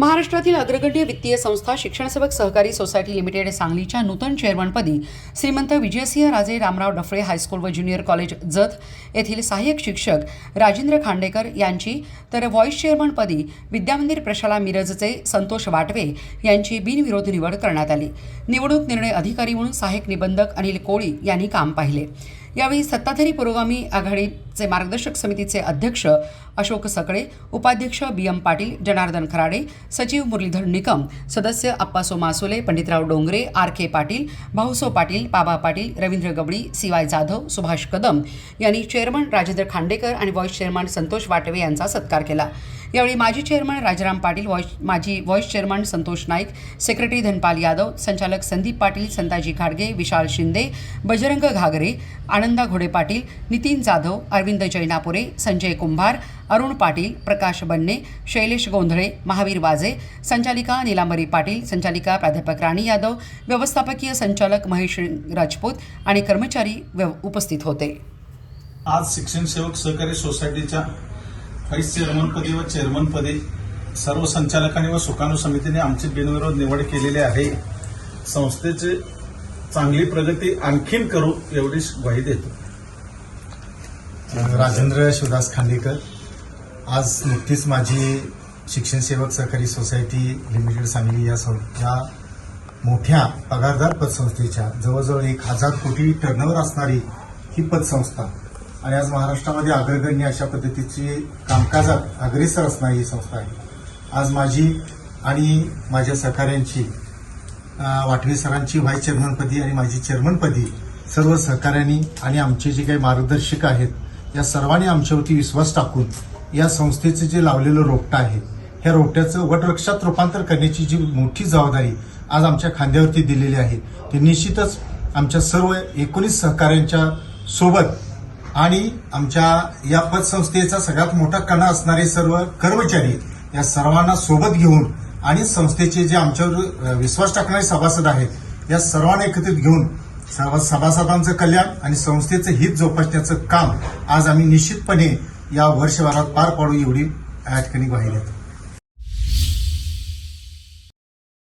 महाराष्ट्रातील अग्रगण्य वित्तीय संस्था शिक्षणसेवक सहकारी सोसायटी लिमिटेड सांगलीच्या नूतन चेअरमनपदी श्रीमंत विजयसिंह राजे रामराव डफळे हायस्कूल व ज्युनियर कॉलेज जत येथील सहाय्यक शिक्षक राजेंद्र खांडेकर यांची तर व्हॉईस चेअरमनपदी विद्यामंदिर प्रशाला मिरजचे संतोष वाटवे यांची बिनविरोध निवड करण्यात आली. निवडणूक निर्णय अधिकारी म्हणून सहाय्यक निबंधक अनिल कोळी यांनी काम पाहिले. यावेळी सत्ताधारी पुरोगामी आघाडी चे मार्गदर्शक समितीचे अध्यक्ष अशोक सकळे उपाध्यक्ष बी एम पाटील जनार्दन खराडे सचिव मुरलीधर निकम सदस्य अप्पासो मासोले पंडितराव डोंगरे आर के पाटील भाऊसो पाटील बाबा पाटील रवींद्र गवळी सीवाय जाधव सुभाष कदम यांनी चेअरमन राजेंद्र खांडेकर आणि व्हाईस चेअरमन संतोष वाटवे यांचा सत्कार केला. यावेळी माजी चेअरमन राजाराम पाटील व्हाईस माजी vice chairman Santosh Naik secretary Dhanpal Yadav संचालक संदीप पाटील संताजी खाडगे विशाल शिंदे बजरंग घागरे आनंदा घोडे पाटील नितीन जाधव अरविंद जैनापुरे संजय कुंभार अरुण पाटील प्रकाश बन्ने शैलेश गोंधळे महावीर वाजे संचालिका निलांबरी पाटील संचालिका प्राध्यापक राणी यादव व्यवस्थापकीय संचालक महेश राजपूत आणि कर्मचारी उपस्थित होते. आज शिक्षण सेवक सहकारी सोसायटीच्या व्हाईस चेअरमनपदी व चेअरमनपदी सर्व संचालकांनी व सुकाणू समितीने आमची बिनविरोध निवड केलेली आहे. संस्थेची चांगली प्रगती आणखीन करू एवढी ग्वाही देतो. राजेंद्र शिवदास खांडेकर. आज नुकतीच माझी शिक्षण सेवक सहकारी सोसायटी लिमिटेड सांगली या सं- या मोठ्या पगारदार पतसंस्थेच्या जवळजवळ एक हजार कोटी टर्नओव्हर असणारी ही पतसंस्था आणि आज महाराष्ट्रामध्ये अग्रगण्य अशा पद्धतीची कामकाजात अग्रेसर असणारी ही संस्था आहे. आज माझी आणि माझ्या सहकाऱ्यांची वाटवी वाटवे सरांची व्हाईस चेअरमनपदी आणि माझी चेअरमनपदी सर्व सहकाऱ्यांनी आणि आमचे जे काही मार्गदर्शक आहेत या सर्वांनी आमच्यावरती विश्वास टाकून या संस्थेचं जे लावलेलं रोपटं आहे ह्या रोपट्याचं वटवृक्षात रूपांतर करण्याची जी मोठी जबाबदारी आज आमच्या खांद्यावरती दिलेली आहे ते निश्चितच आमच्या सर्व एकोणीस सहकाऱ्यांच्या सोबत आणि आमच्या या पतसंस्थेचा सगळ्यात मोठा कणा असणारे सर्व कर्मचारी या सर्वांना सोबत घेऊन आणि संस्थेचे जे आमच्यावर विश्वास टाकणारे सभासद आहेत या सर्वांना एकत्रित घेऊन सर्व सभासदांचं कल्याण आणि संस्थेचं हित जोपासण्याचं काम आज आम्ही निश्चितपणे या वर्षभरात पार पाडू एवढी या ठिकाणी ग्वाही देतो.